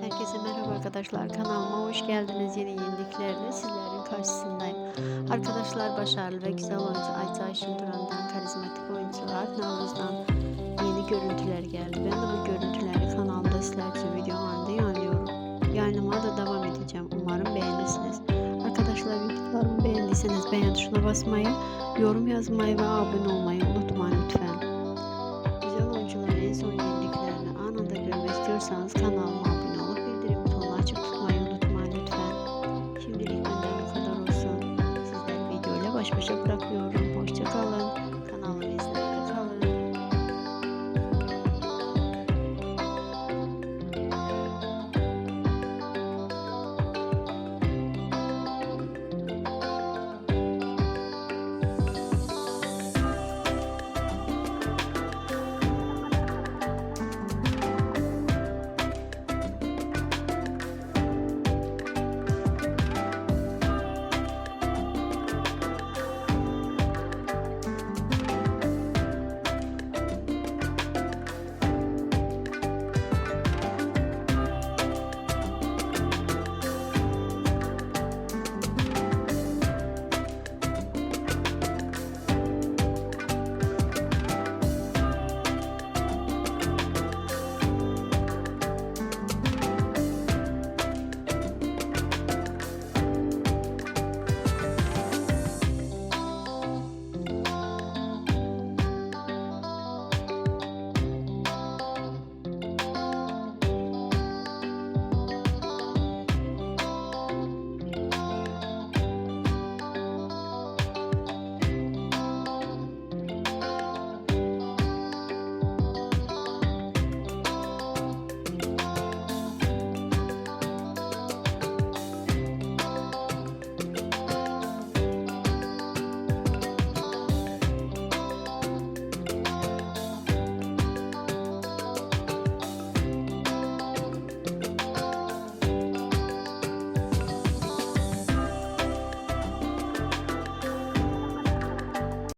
Herkese merhaba arkadaşlar. Kanalıma hoş geldiniz. Yeni yeniliklerle sizlerin karşısındayım. Arkadaşlar başarılı ve güzel oyuncu Ayça Ayşin Duran'dan karizmatik oyuncular kanalımızdan yeni görüntüler geldi. Ben de bu görüntüleri kanalımda sizler için video halinde yayınlıyorum. Yayınlamaya da devam edeceğim. Umarım beğenirsiniz. Arkadaşlar videolarımı beğendiyseniz beğen tuşuna basmayı, yorum yazmayı ve abone olmayı unutmayın lütfen. Güzel oyuncuların en son yeniliklerini anında görmek istiyorsanız kanalıma baş başa bırakıyorum. Hoşçakalın.